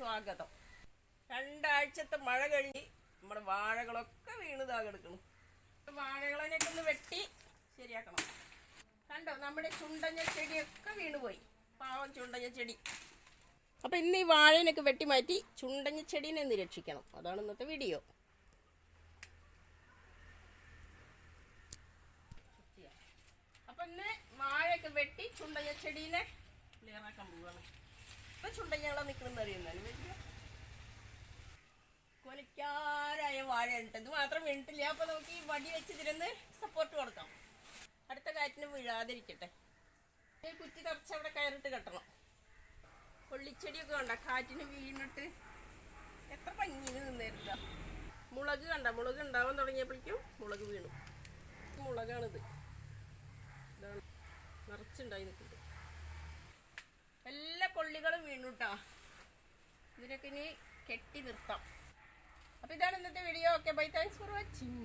സ്വാഗതം. രണ്ടാഴ്ചത്തെ മഴ കഴിഞ്ഞ് നമ്മുടെ വാഴകളൊക്കെ വീണതാ കിടക്കണം വാഴകളെയൊക്കെ ഒന്ന് വെട്ടി ശരിയാക്കണം. കണ്ടോ നമ്മുടെ ചുണ്ടഞ്ഞ ചെടിയൊക്കെ വീണുപോയി പാവം ചുണ്ടഞ്ഞ ചെടി. അപ്പം ഇന്ന് ഈ വാഴേനൊക്കെ വെട്ടി മാറ്റി ചുണ്ടഞ്ഞ ചെടീനെ ഒന്ന് രക്ഷിക്കണം. അതാണ് ഇന്നത്തെ വീഡിയോ. അപ്പം ഇന്ന് വാഴയൊക്കെ വെട്ടി ചുണ്ടഞ്ഞ ചെടീനെ ക്ലിയറാക്കാൻ പോവുകയാണ് ഇപ്പം ചുണ്ടഞ്ഞകളെ നിൽക്കണമെന്ന് അറിയുന്നതാണ് വലിയ കൊലക്കാരായ വാഴ ഉണ്ട് ഇത് മാത്രം വീണിട്ടില്ല അപ്പൊ നമുക്ക് ഈ വടി വെച്ച് ഇതിലൊന്ന് സപ്പോർട്ട് കൊടുക്കാം. അടുത്ത കാറ്റിന് വീഴാതിരിക്കട്ടെ. ഈ കുറ്റി തറച്ച് അവിടെ കയറിട്ട് കെട്ടണം. കൊള്ളിച്ചെടിയൊക്കെ കണ്ട? കാറ്റിന് വീണിട്ട് എത്ര ഭംഗിയിൽ നിന്നായിരുന്ന മുളക് കണ്ട? മുളക് ഉണ്ടാവാൻ തുടങ്ങിയപ്പോഴേക്കും മുളക് വീണു. മുളകാണിത്. ഇതാണ്. നിറച്ചുണ്ടായി നിൽക്കുന്നത്. എല്ലാ വീണു കേട്ടോ ഇതിനൊക്കെ ഇനി കെട്ടി നിർത്താം. അപ്പോൾ ഇതാണ് ഇന്നത്തെ video okay bye thanks for watching